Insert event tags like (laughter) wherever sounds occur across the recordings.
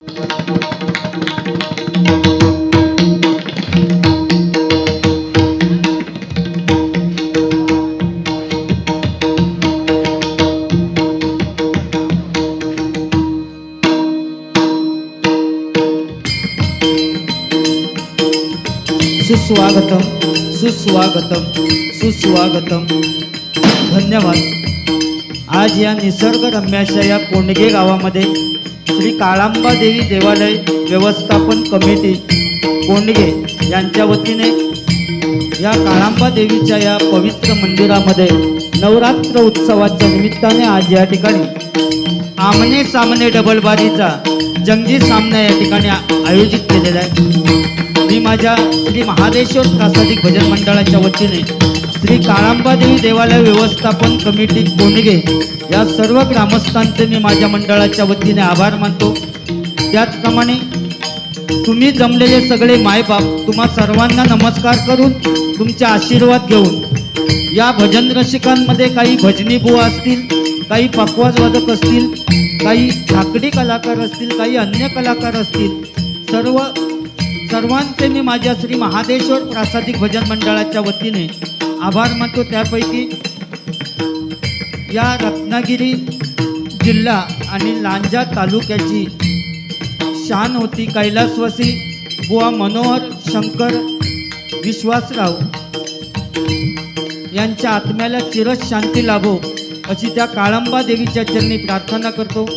सुस्वागतम सुस्वागतम सुस्वागतम. धन्यवाद. आज या निसर्गरम्याच्या या कोंडगे गावामध्ये श्री काळांबा देवी देवालय व्यवस्थापन कमिटी कोंडगे यांच्या वतीने या काळांबा देवीच्या या पवित्र मंदिरामध्ये नवरात्र उत्सवाच्या निमित्ताने आज या ठिकाणी आमने सामने डबलबाजीचा जंगी सामना या ठिकाणी आयोजित केलेला आहे. मी माझ्या श्री महादेश्वर प्रासादिक भजन मंडळाच्या वतीने श्री काळांबादेवी देवालय व्यवस्थापन कमिटी कोंडगे या सर्व ग्रामस्थांचे मी माझ्या मंडळाच्या वतीने आभार मानतो. त्याचप्रमाणे तुम्ही जमलेले सगळे मायबाप तुम्हा सर्वांना नमस्कार करून तुमचे आशीर्वाद घेऊन या भजन रसिकांमध्ये काही भजनी बुवा असतील काही पकवाज वादक असतील काही झाकडी कलाकार असतील काही अन्य कलाकार असतील सर्व सर्वांचे मी माझ्या श्री महादेश्वर प्रासादिक भजन मंडळाच्या वतीने आभार मानतो त्यापैकी. या रत्नागिरी जिल्हा आणि लांजा तालुक्याची शान होती कैलासवासी बुवा मनोहर शंकर विश्वासराव. यांच्या आत्म्याला चिरच शांती लाभो अशी त्या काळंबा देवीच्या चरणी प्रार्थना करतो.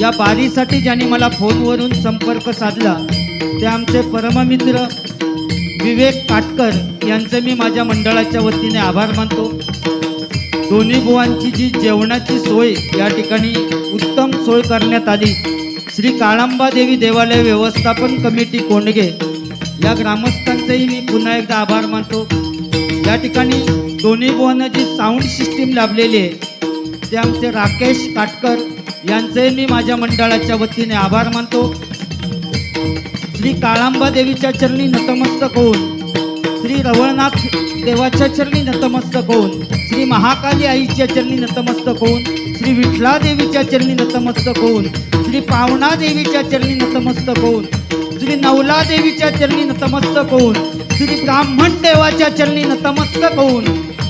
या बारीसाठी ज्यांनी मला फोनवरून संपर्क साधला ते आमचे परममित्र विवेक काटकर यांचं मी माझ्या मंडळाच्या वतीने आभार मानतो. दोन्ही बुवांची जी जेवणाची सोय या ठिकाणी उत्तम सोय करण्यात आली. श्री काळांबा देवी देवालय व्यवस्थापन कमिटी कोंडगे. या ग्रामस्थांचेही मी पुन्हा एकदा आभार मानतो. या ठिकाणी दोन्ही बुवांना जी साऊंड सिस्टीम लाभलेली आहे ते आमचे राकेश काटकर यांचेही मी माझ्या मंडळाच्या वतीने आभार मानतो. श्री काळांबा देवीच्या चरणी नतमस्तक होऊन श्री रवळनाथ देवाच्या चरणी नतमस्तक होऊन श्री महाकाली आईच्या चरणी नतमस्तक होऊन श्री विठला देवीच्या चरणी नतमस्तक होऊन श्री पावणा देवीच्या चरणी नतमस्तक होऊन श्री नवला देवीच्या चरणी नतमस्तक होऊन श्री ब्राह्मण देवाच्या चरणी नतमस्तक होऊन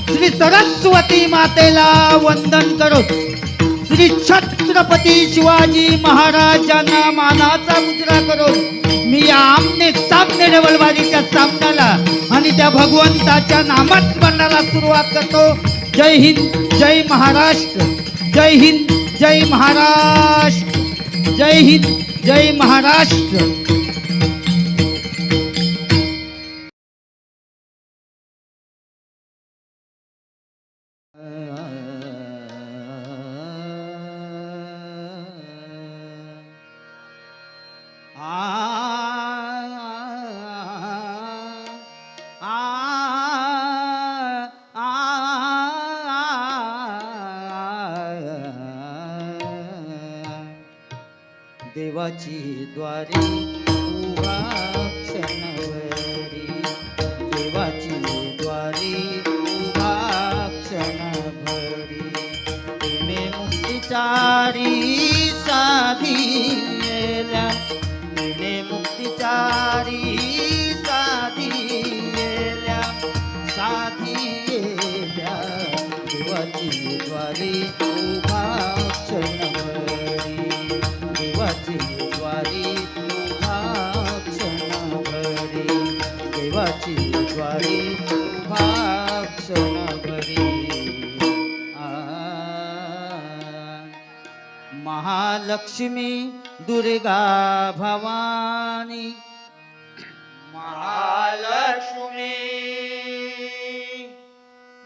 श्री सरस्वती मातेला वंदन करत श्री छत्रपती शिवाजी महाराजांना मानाचा मुद्रा करत मी या आमने सामने डबलबाजीच्या सामन्याला आणि त्या भगवंताच्या नामात स्मरणाला सुरुवात करतो. जय हिंद जय महाराष्ट्र. जय हिंद जय महाराष्ट्र. जय हिंद जय महाराष्ट्र. देवाची द्वारे उभा क्षणभरी. देवाची द्वारे उभा क्षणभरी. तिने मुक्तिचारी साधी येल्या. तिने मुक्तिचारी साधी मेल्या साधी येल्या. देवाची द्वारे आ महालक्ष्मी दुर्गा भवानी. महालक्ष्मी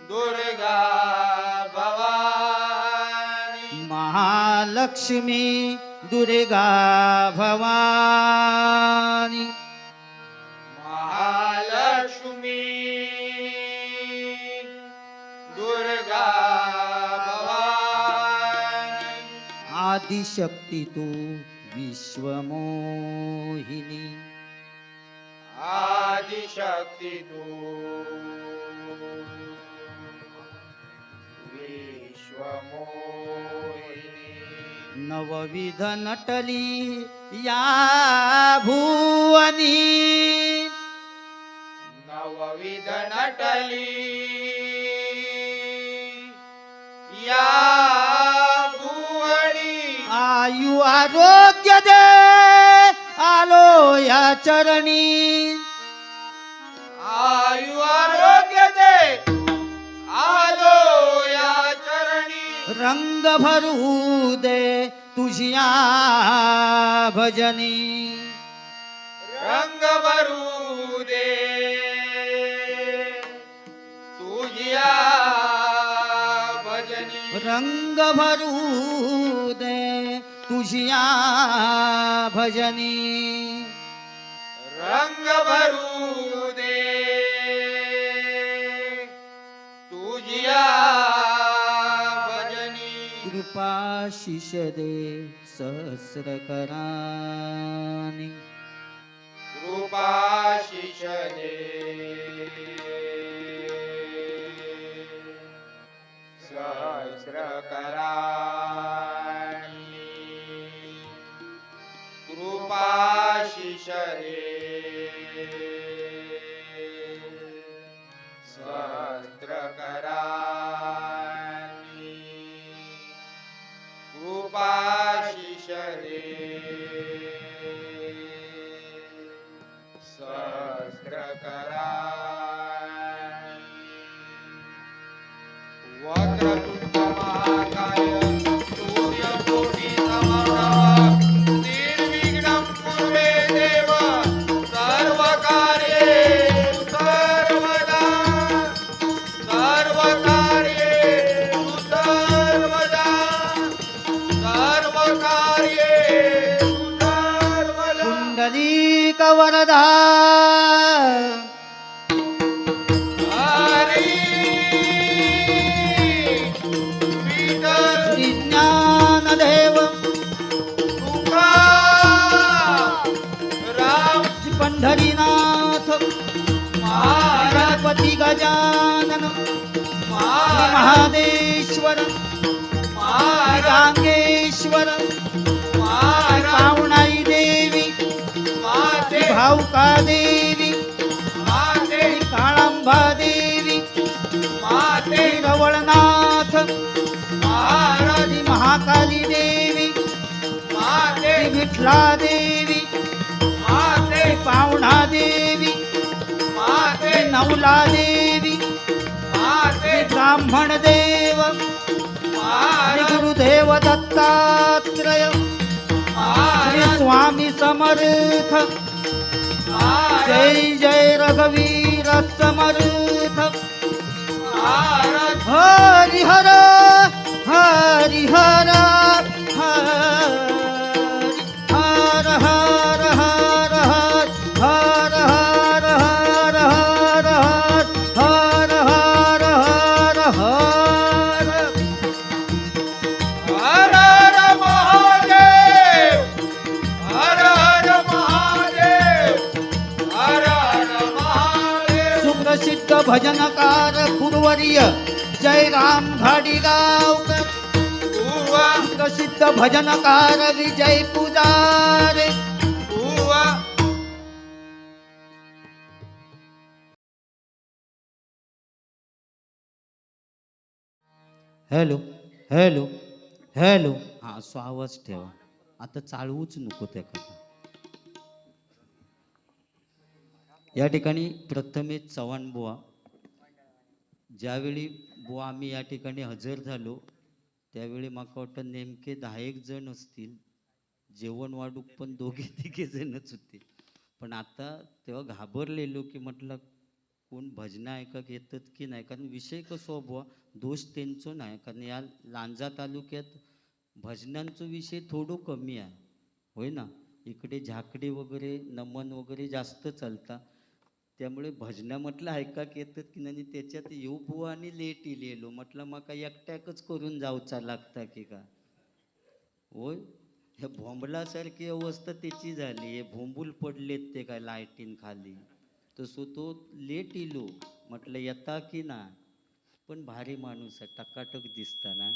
दुर्गा भवानी. महालक्ष्मी दुर्गा भवानी. आदिशक्ती तू विश्वमोहिनी. आदिशक्ती तू विश्वमोहिनी. नवविध नटली या भुवनी. नवविध नटली या आयु आरोग्य दे आलो या चरणी. आयु आरोग्य दे आलो या चरणी. रंग भरू दे तुझिया भजनी. रंग भरू दे तुझ्या भजनी. रंग भरू तुझिया भजनी। रंग भरू दे। तुझ्या भजनी। कृपा शिष दे सहस्र करानी। कृपा शिषदे सहस्र कराणी उपाशिषरे महादेश्वर मागांगेश्वर पावणाई देवी भाऊका देवी काळांबा देवी माते रवळनाथ महाराजी महाकाली देवी माते विठला देवी माते पावणा देवी माते नवला देवी ब्राह्मण देव श्री गुरुदेव दत्तात्रय श्री स्वामी समर्थ जय जय रघुवीर समर्थ। महाराज हरि। गुरुवर्य जय राम घाडीगावकर उवा प्रसिद्ध भजनकार Vijay Pujare. Hello hello hello. हा असं आवाज ठेवा. आता चालवूच नको त्या कथा. या ठिकाणी प्रथमेश चव्हाण बुवा ज्यावेळी बुवा आम्ही या ठिकाणी हजर झालो त्यावेळी माका वाटतं नेमके दहा एक जण असतील जेवण वाढूक पण दोघे (laughs) तिघे जणच होते. पण आता तेव्हा घाबरलेलो की म्हटलं कोण भजनं ऐकक येतात की नाही? कारण विषय कसो हो बुवा दोष त्यांचो नाही. कारण या लांजा तालुक्यात भजनांचो विषय थोडो कमी आहे. होय ना? इकडे झाकडे वगैरे नमन वगैरे जास्त चालता. त्यामुळे भजनं म्हटलं ऐकाक येतात की नाही त्याच्यात येऊ बुवा आणि लेट इलेलो. म्हटलं मका एकट्याकच करून जाऊचा लागता की का? होय? ह्या भोंबलासारखी अवस्था त्याची झाली. हे भोंबूल पडलेत ते काय लाईटीन खाली. तसो तो लेट इलो. म्हटलं येता की ना? पण भारी माणूस आहे टकाटक दिसता ना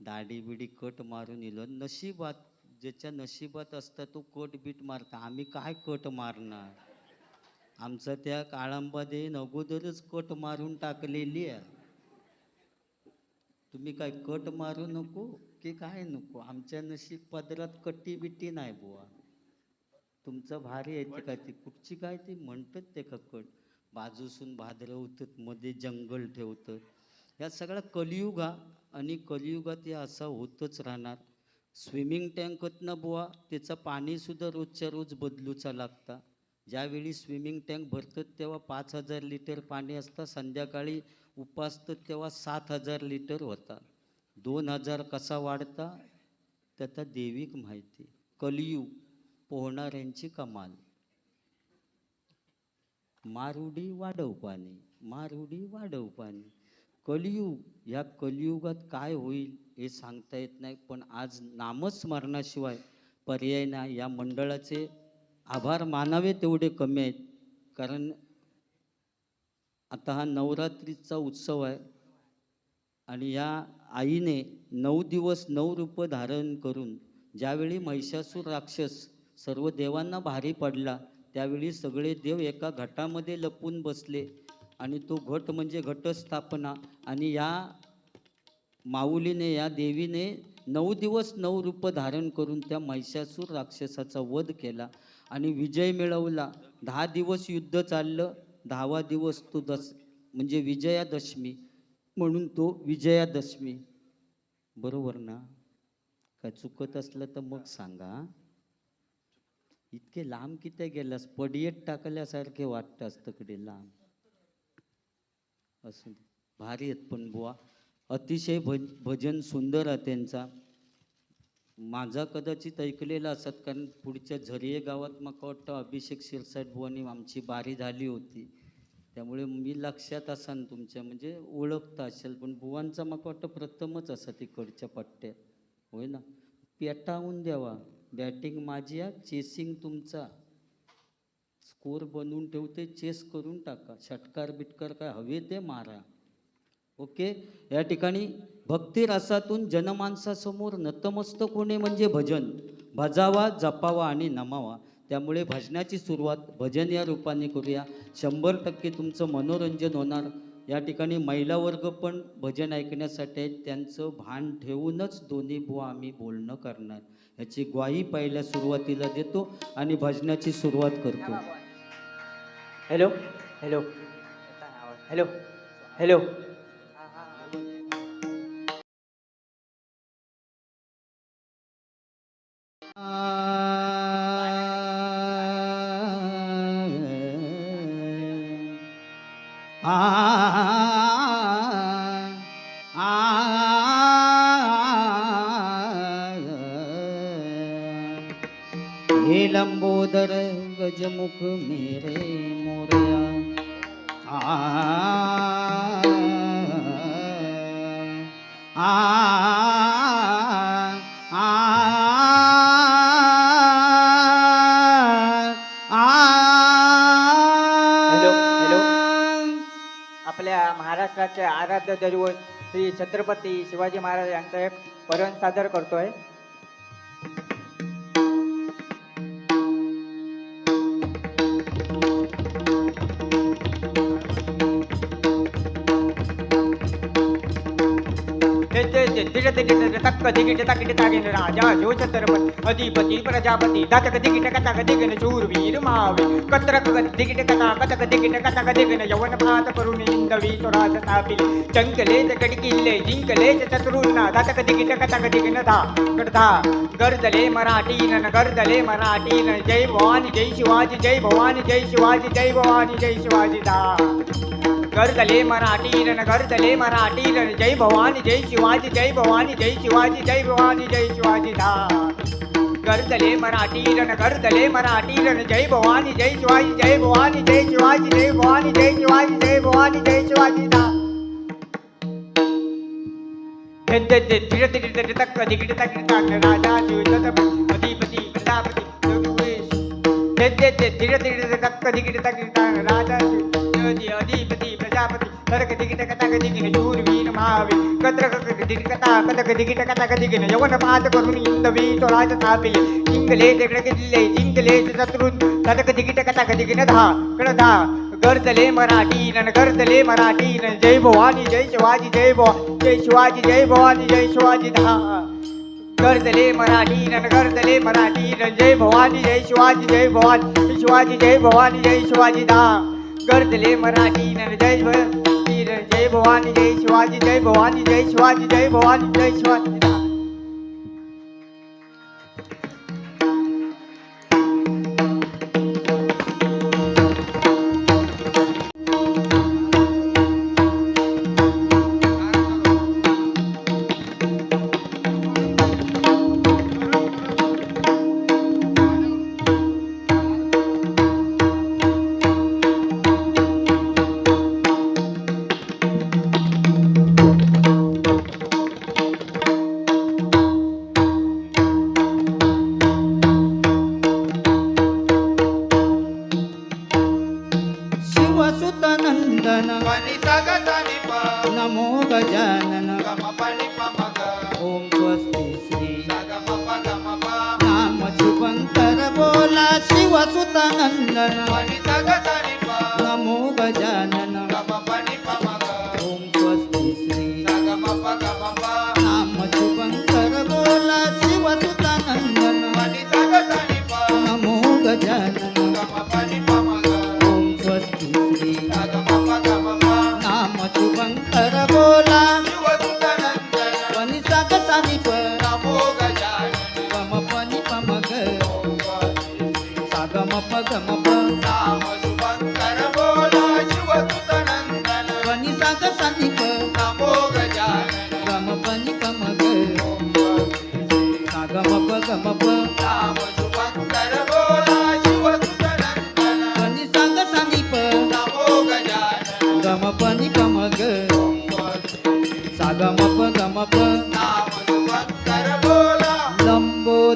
दाढी बिडी कट मारून इलो. नशिबात ज्याच्या नशिबात असता तो कट बीट मारता. आम्ही काय कट मारणार? आमचं त्या काळांमध्ये अगोदरच कट मारून टाकलेली आहे. तुम्ही काय कट मारू नको की काय नको? आमच्या नशीब पदरात कट्टी बिट्टी नाही बुवा. तुमचं भारी आहे ते काय ती. कुठची काय ती? म्हणतात ते का कट? बाजूसून भादरवतात मध्ये जंगल ठेवतं या सगळा कलियुगा आणि कलियुगात हे असं होतच राहणार. स्विमिंग टँकत ना बुवा त्याचं पाणीसुद्धा रोजच्या रोज बदलूचा लागता. ज्यावेळी स्विमिंग टँक भरतात तेव्हा पाच हजार लिटर पाणी असतं संध्याकाळी उपासतं तेव्हा सात हजार लिटर होता. दोन हजार कसा वाढता? त्याचा देविक माहिती. कलियुग पोहणाऱ्यांची कमाल. मारुडी वाढव पाणी मारुडी वाढव पाणी. कलियुग ह्या कलियुगात काय होईल हे सांगता येत नाही पण आज नामस्मरणाशिवाय पर्याय नाही. या मंडळाचे आभार मानावे तेवढे कमी आहेत. कारण आता हा नवरात्रीचा उत्सव आहे आणि या आईने नऊ दिवस नऊ रूप धारण करून ज्यावेळी महिषासूर राक्षस सर्व देवांना भारी पडला त्यावेळी सगळे देव एका घटामध्ये लपून बसले. आणि तो घट म्हणजे घटस्थापना. आणि या माऊलीने या देवीने नऊ दिवस नऊ रूप धारण करून त्या महिषासूर राक्षसाचा वध केला आणि विजय मिळवला. दहा दिवस युद्ध चाललं दहावा दिवस तो दस म्हणजे विजयादशमी म्हणून तो विजयादशमी. बरोबर ना? काय चुकत असलं तर मग सांगा. इतके लांब किती गेलास? पडियत टाकल्यासारखे वाटतास तिकडे लांब. असं भारी आहेत पण बुवा. अतिशय भज भजन सुंदर आहे त्यांचा. माझा कदाचित ऐकलेला असत कारण पुढच्या झरिये गावात मला वाटतं अभिषेक शिरसाट बुवानी आमची बारी झाली होती. त्यामुळे मी लक्षात असान तुमच्या म्हणजे ओळखता असेल पण बुवांचा मला वाटतं प्रथमच असा तिकडच्या पट्ट्यात. होय ना? पेटावून द्यावा. बॅटिंग माझी आहे चेसिंग तुमचा. स्कोर बनवून ठेवते चेस करून टाका. षटकार बिटकार काय हवे ते मारा. ओके? या ठिकाणी भक्तिरासातून जनमानसासमोर नतमस्तक होणे म्हणजे भजन. भजावा जपावा आणि नमावा. त्यामुळे भजनाची सुरुवात भजन या रूपाने करूया. शंभर टक्के तुमचं मनोरंजन होणार. या ठिकाणी महिला वर्ग पण भजन ऐकण्यासाठी त्यांचं भान ठेवूनच दोन्ही बुवा आम्ही बोलणं करणार. याची ग्वाही पहिल्या सुरुवातीला देतो आणि भजनाची सुरुवात करतो. Hello hello hello hello hello, hello. आपल्या महाराष्ट्राचे आराध्य दैवत श्री छत्रपती शिवाजी महाराज यांचा एक परण सादर करतोय तक्क दिगिट ताकिट तागिन राजा शिव छत्रपती अधिपती प्रजापती दातक दिगिट कथक दिगन शूरवीर मावे कत्रक दिगिट कथा कथक दिगिट कथक दिगन यवन भात करून इंदवी स्वराज स्थापिले चंकले कडकिल्ले जिंकले चतुरूंना दातक दिगिट कथक दिगन धा कडधा गर्दले मराठी न गर्दले मराठी न जय भवानी जय शिवाजी जय भवानी जय शिवाजी जय भवानी जय शिवाजी धा गरुदले मराठी करतले मराठी जय भवानी जय शिवाजी जय भवानी जय शिवाजी जय भवानी जय शिवाजी धा गर्दले मराठी रण गर्दले मराठी रण जय भवानी जय शिवाजी जय भवानी जय शिवाजी जय भवानी जय शिवाजी जय भवानी जय शिवाजी दा राजा गणपती अधिपती प्रजापती कनक दिगिट कथा कधी घेणे शूरवीर महावी कत्र दिगिट कथा कनक दिगिट कथा कधी घेणे यवन पाहत करून इंदवी चोळाच तापिले जिंकले तिकडे दिले जिंकले शत्रून कनक दिगिट कथा कधी घेणे दहा कळ दहा गर्दले मराठी नन गर्दले मराठी नन जय भवानी जय शिवाजी जय भो जय शिवाजी जय भवानी जय शिवाजी दहा गर्दले मराठी नन गर्दले मराठी नन जय भवानी जय शिवाजी जय भवानी शिवाजी जय भवानी जय शिवाजी दहा गर्दले मराठी नर जय भर जय भवानी जय शिवाजी जय भवानी जय शिवाजी जय भवानी जय शिवाजी. आणि जगत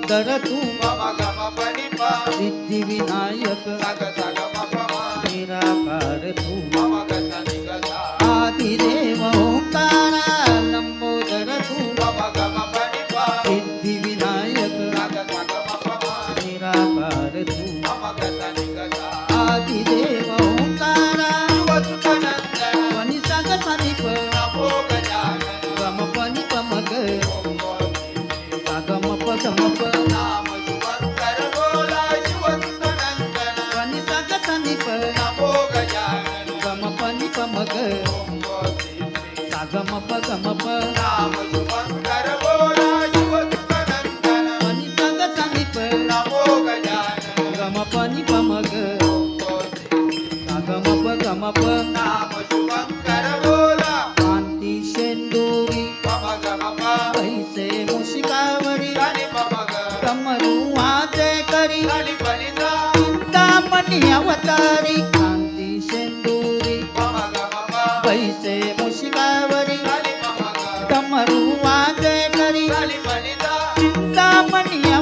धर तू सिद्धिविनायक.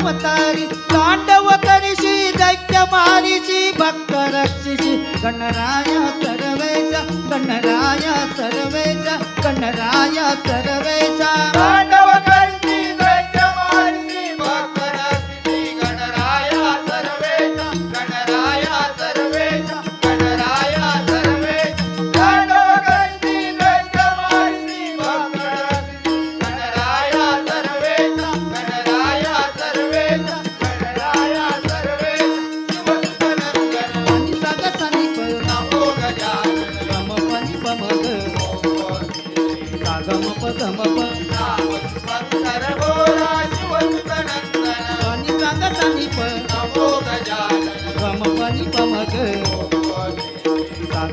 ಅವತಾರಿ ತಾಂಡವ ತರಿಸಿ ದೈತ್ಯ ಮಾರಿಸಿ ಭಕ್ತ ರಕ್ಷಿಸಿ ಕಣ್ಣರಾಯ ಸರ್ವೇಶ ಕಣ್ಣರಾಯ ಸರ್ವೇಶ ಕಣ್ಣರಾಯ ಸರ್ವೇಶ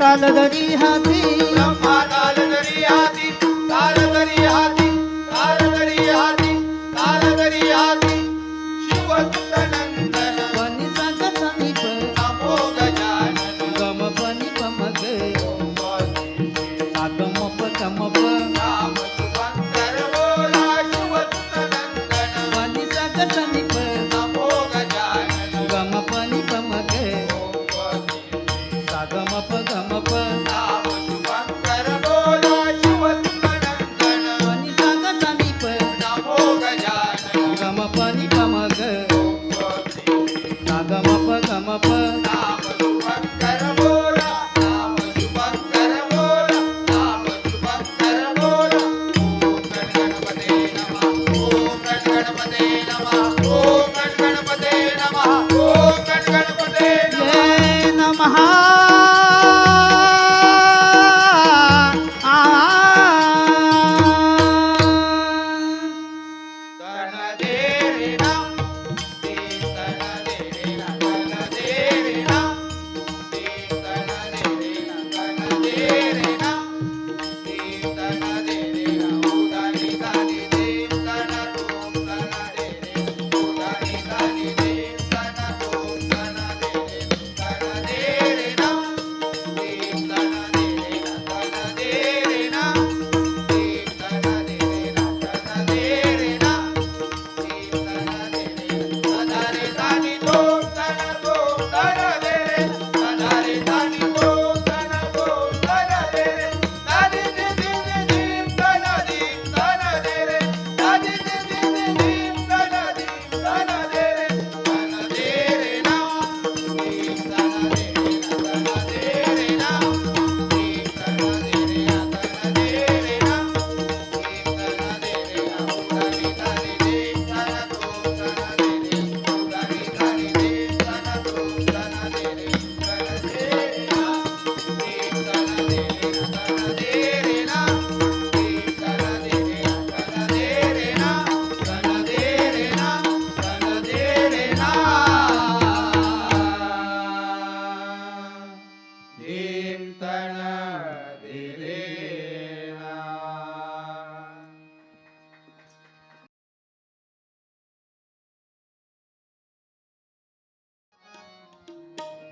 তালগড়ি হাতি।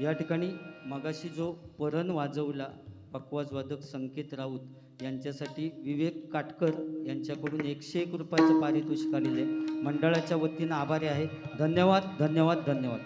या ठिकाणी मगाशी जो परण वाजवला पक्वाजवादक संकेत राऊत यांच्यासाठी विवेक काटकर यांच्याकडून एकशे एक रुपयाचं पारितोषिक आलेले मंडळाच्या वतीनं आभारी आहे. धन्यवाद धन्यवाद धन्यवाद.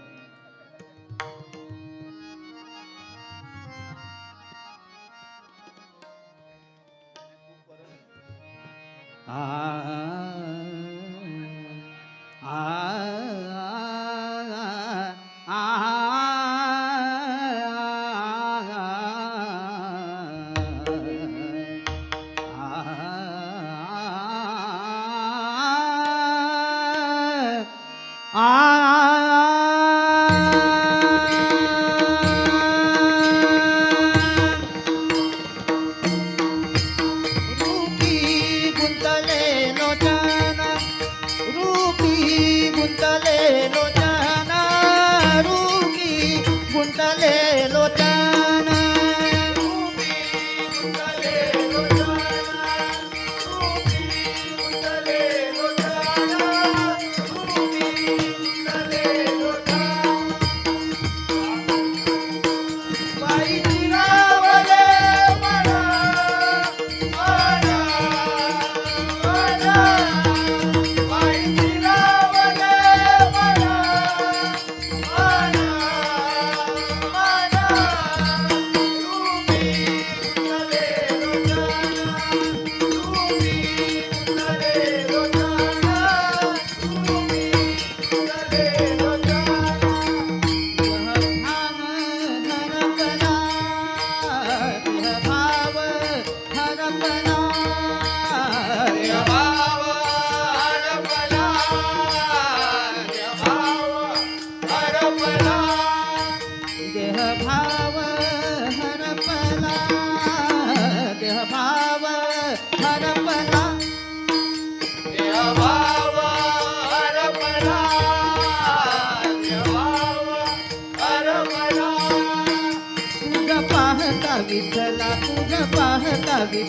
kuntale lota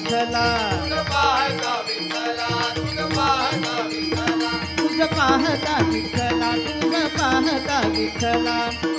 विठ्ठला. तुझ पाहता विठ्ठला तुझ पाहता विठ्ठला.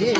耶